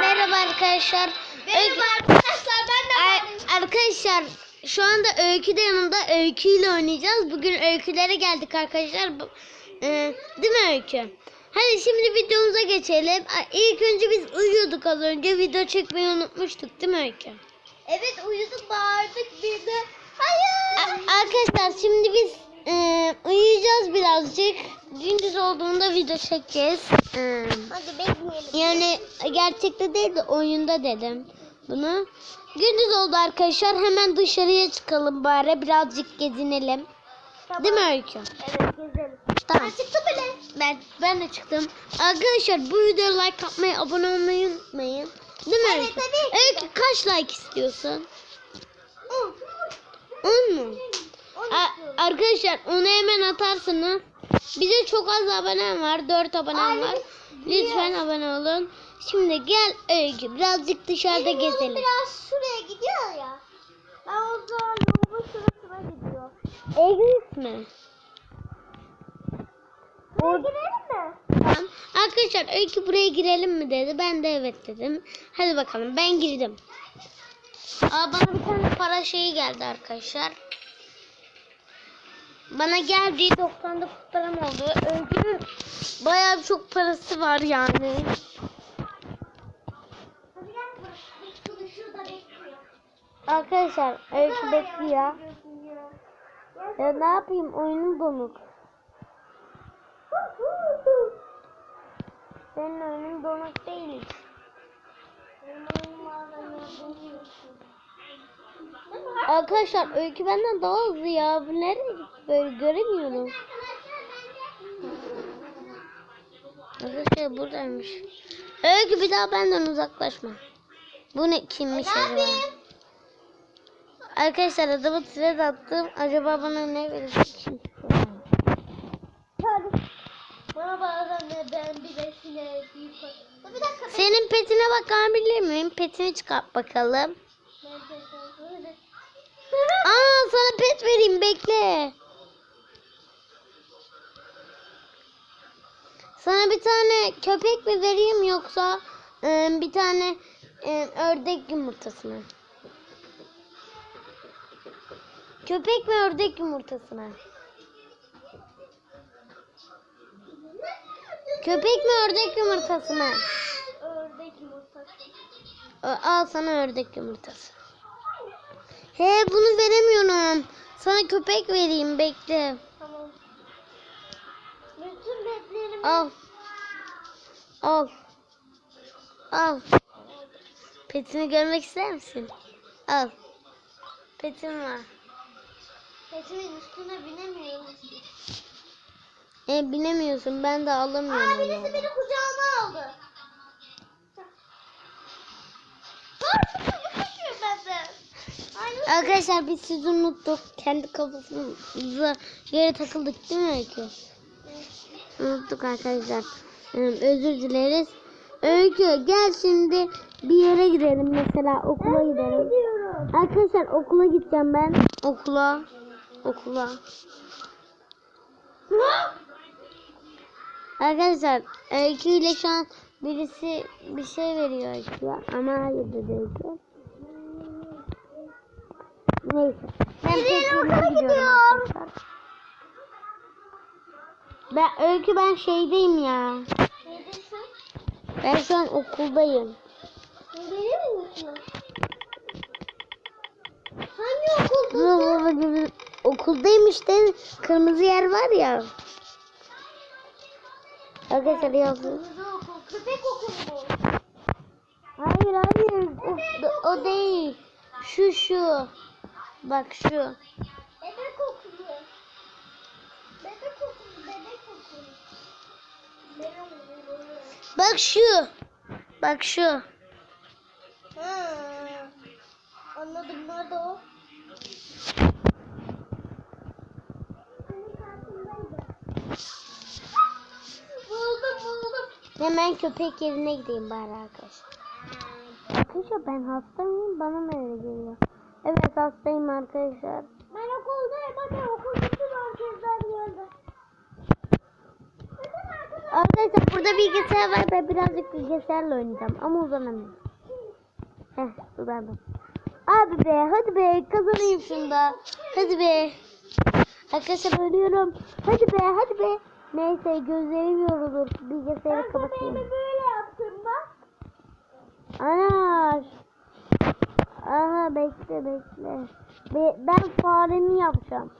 Merhaba arkadaşlar. Merhaba arkadaşlar ben de Ar- arkadaşlar şu anda Öykü de yanımda Öykü ile oynayacağız. Bugün öykülere geldik arkadaşlar. Bu- e, değil mi Öykü? Hadi şimdi videomuza geçelim. İlk önce biz uyuyorduk az önce. Video çekmeyi unutmuştuk değil mi Öykü? Evet uyuduk bağırdık bir de hayır. A- arkadaşlar şimdi biz e, uyuyacağız birazcık. Gündüz olduğunda video çekeceğiz. Hadi bekleyelim. Yani gerçekte değil de oyunda dedim bunu. Gündüz oldu arkadaşlar. Hemen dışarıya çıkalım bari. Birazcık gezinelim. Değil mi Öykü? Evet gezelim. Tamam. Çıktı bile. Ben, ben de çıktım. Arkadaşlar bu videoya like atmayı, abone olmayı unutmayın. Değil mi Evet, Öykü? tabii. Öykü kaç like istiyorsun? Un. 10 mu? İstiyorum. arkadaşlar onu hemen atarsınız. Bize çok az abonem var. 4 abonem var. Lütfen abone olun. Şimdi gel Öykü birazcık dışarıda Benim gezelim. biraz şuraya gidiyor ya. Ben o zaman yolumun şurasına gidiyor. Eglis mi? Buraya girelim mi? Tamam. Arkadaşlar Öykü buraya girelim mi dedi. Ben de evet dedim. Hadi bakalım ben girdim. Aa, bana bir tane para şeyi geldi arkadaşlar. Bana geldi 99 param oldu. Öykünün bayağı çok parası var yani. Arkadaşlar Öykü bekliyor. Ya ne yapayım oyunum donuk. Senin oyunun donuk değil. Arkadaşlar Öykü benden daha hızlı ya. Bu nereye gitti böyle göremiyorum. Arkadaşlar buradaymış. Öykü bir daha benden uzaklaşma. Bu ne kimmiş Ne acaba? yapayım? Arkadaşlar adamı thread attım. Acaba bana ne verecek şimdi? Bana bazen de ben bir büyük dakika. Senin petine bakabilir miyim? Petini çıkart bakalım. Aa sana pet vereyim bekle. Sana bir tane köpek mi vereyim yoksa e, bir tane e, ördek yumurtası mı? Köpek mi ördek yumurtası mı? Köpek mi ördek yumurtası mı? Ördek yumurtası. Ö- Al sana ördek yumurtası. He bunu veremiyorum. Sana köpek vereyim bekle. Betlerimi Al. Al. Al. Petini görmek ister misin? Al. Petim var. petimin üstüne binemiyorum. E binemiyorsun ben de alamıyorum. Aa birisi onu. beni kucağıma aldı. Arkadaşlar biz sizi unuttuk. Kendi kafamıza geri takıldık değil mi? Unuttuk arkadaşlar. Özür dileriz. Öykü gel şimdi bir yere gidelim mesela okula gidelim. Arkadaşlar okula gideceğim ben. Okula. Okula. Arkadaşlar Öykü ile şu an birisi bir şey veriyor Öykü'ye ama hayır dedi Öykü. Neyse. Ben tekrar okula gidiyorum gidiyorum? arkadaşlar. Ben Öykü ben şeydeyim ya. Neredesin? Ben şu an okuldayım. Nereye mi? Hangi okulda? Okuldayım işte. Kırmızı yer var ya. Arkadaşlar yazdım. Köpek okulu mu? Hayır hayır. O, o değil. Şu şu. Bak şu. Bak şu. Bak şu. Ha. Anladım nerede o? Buldum buldum. Hemen köpek yerine gideyim bari arkadaşlar. Arkadaşlar ben hasta mıyım? Bana mı öyle geliyor? Evet hastayım arkadaşlar. Ben okuldayım. Hadi okul bütün herkesler geldi. Neden arkadaşlar? Burada bilgisayar var. Ben birazcık bilgisayarla oynayacağım. Ama uzanamıyorum. Heh uzandım. Abi be hadi be kazanayım şunda. Hadi be. Arkadaşlar ölüyorum. Hadi be hadi be. Neyse gözlerim yorulur. Bilgisayarı Ben kapatayım. köpeğimi böyle yaptım bak. Ana. Aha bekle bekle. Be- ben faremi yapacağım.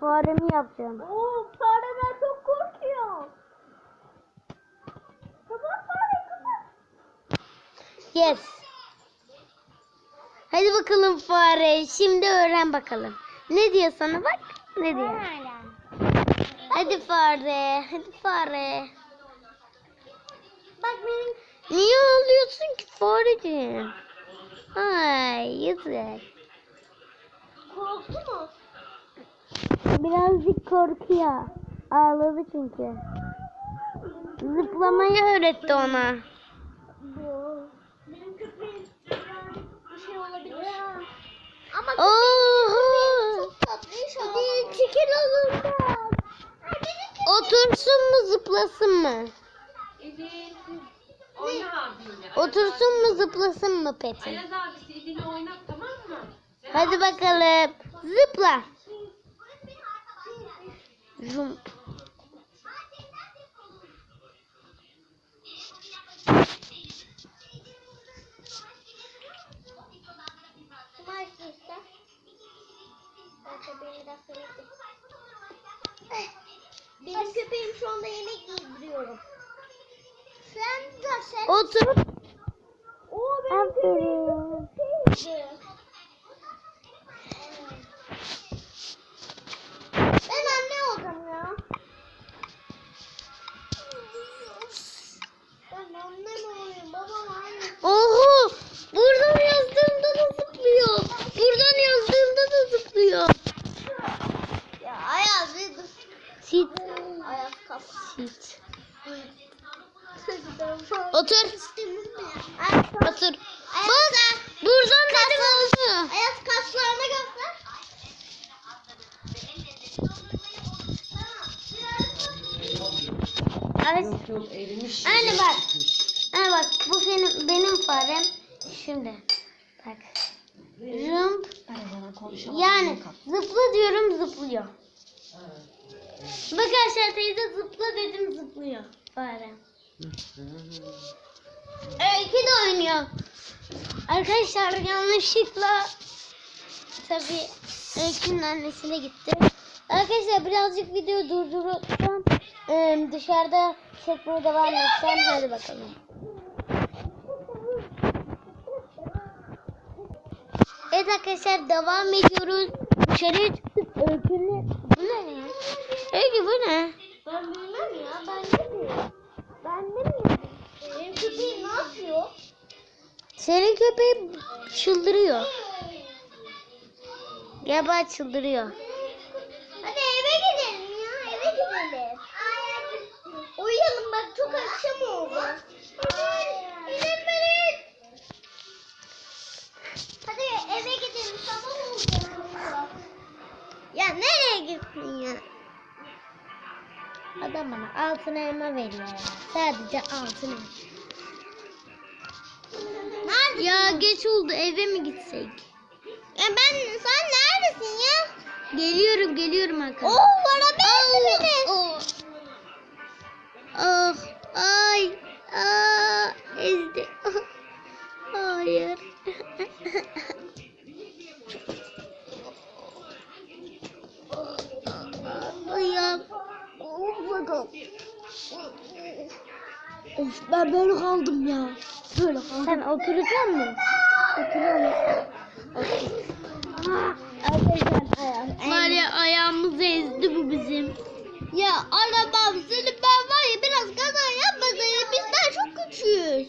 Faremi yapacağım. Oo fareden çok korkuyor. Yes. Hadi bakalım fare. Şimdi öğren bakalım. Ne diyor sana bak? Ne diyor? Hadi fare. Hadi fare. Bak benim Niye ağlıyorsun ki fareciğim? Ay yazık. korktu mu? Birazcık korkuyor. Ağladı çünkü. Zıplamayı öğretti ona. Bu. Benim köpeğim bir şey olabilir. Ama Oho. çok tatlı inşallah. Hadi çekil benim Otursun mu zıplasın mı? Edil. Oyna abiyle. Otursun mu zıplasın mı Petin? Ayaz abisi Edil'i oynat tamam mı? Hadi bakalım. Zıpla. Zum. Benim köpeğim şu anda yemek yediriyorum. Sen de sen. Otur. Oo benim köpeğim Aferin. çok Bak aşağı teyze zıpla dedim zıplıyor farem. Öykü de oynuyor. Arkadaşlar yanlışlıkla tabii Öykü'nün annesine gitti. Arkadaşlar birazcık video. Ee, dışarıda çekmeye devam edeceğim. Hadi bakalım. Evet arkadaşlar devam ediyoruz. Dışarıya çıktık. Öykü'nün... Bu ne ya? Öykü bu ne? Ben bilmem ya. Ben bileyim. Ben ne bileyim. Benim köpeğim ne yapıyor? Senin köpeğin çıldırıyor. Galiba çıldırıyor. Adam bana altın elma veriyor ya. Sadece altın elma. Nerede? Ya geç oldu eve mi gitsek? Ya ben sen neredesin ya? Geliyorum geliyorum Oo arkadaşlar. bana benzi Of ben böyle kaldım ya. Böyle kaldım. Sen oturacak mısın? Oturuyorum. Arkadaşlar. Var ya ayağımızı ezdi bu bizim. Ya arabam seni ben var ya biraz kaza yapmasaydım bizden çok küçüğüz.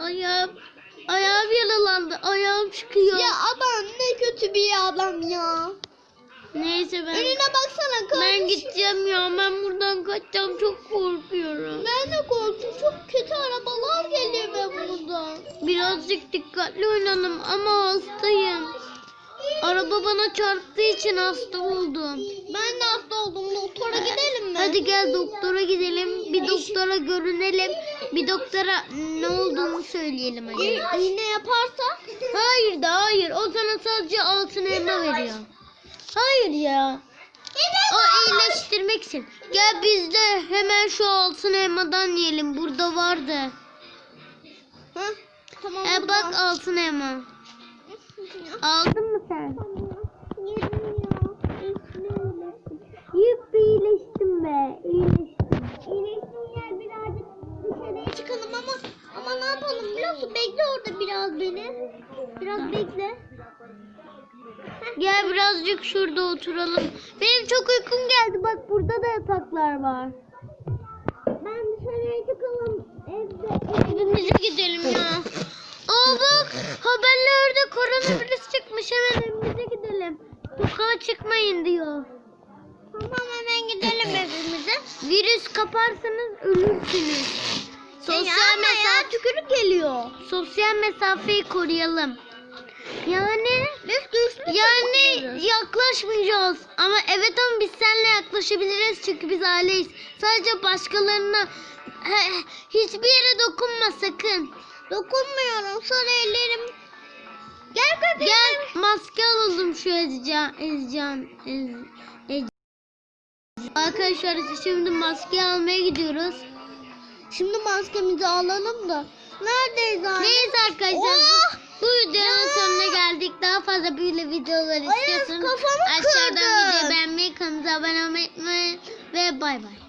Ayağım. Ayağım yaralandı. Ayağım çıkıyor. Ya adam ne kötü bir adam ya. Neyse ben Önüne baksana kardeşim. ben gideceğim ya. Ben buradan kaçacağım. Çok korkuyorum. Ben de korktum. Çok kötü arabalar geliyor ben buradan. Birazcık dikkatli oynanım ama hastayım. Araba bana çarptığı için hasta oldum. Ben de hasta oldum. Doktora gidelim mi? Hadi gel doktora gidelim. Bir doktora görünelim. Bir doktora ne olduğunu söyleyelim hadi. İğne yaparsa? Hayır da hayır. O sana sadece altın elma veriyor. Hayır ya. O iyileştirmek için. Gel biz de hemen şu altın elmadan yiyelim. Burada vardı. Hı? Tamam. E bak altın elma. Aldın mı sen? Ya. Yuppi iyileştim be. İyileştim. İyileştiğin yer birazcık dışarıya çıkalım ama ama ne yapalım biliyor musun? Bekle orada biraz beni. Biraz bekle. Gel birazcık şurada oturalım. Benim çok uykum geldi. Bak burada da yataklar var. Ben dışarıya çıkalım. Evde. Evimize gidelim ya. Aa bak haberlerde koronavirüs çıkmış. Hemen evimize gidelim. Sokağa çıkmayın diyor. Tamam hemen gidelim evimize. Virüs kaparsanız ölürsünüz. Sosyal ya mesafe tükürük geliyor. sosyal mesafeyi koruyalım. Yani Yani yaklaşmayacağız. Ama evet ama biz seninle yaklaşabiliriz çünkü biz aileyiz. Sadece başkalarına he- hiçbir yere dokunma sakın. Dokunmuyorum. Sonra ellerim. Gel köpeğim. Gel maske alalım şu Ezcan. Ezcan. Ez, Ez- Arkadaşlar şimdi maske almaya gidiyoruz. Şimdi maskemizi alalım da. Neredeyiz anne? Neyse arkadaşlar Oh! Bu videonun sonuna geldik. Daha fazla böyle videolar istiyorsanız aşağıdan videoyu beğenmeyi, kanalımıza abone olmayı ve bay bay.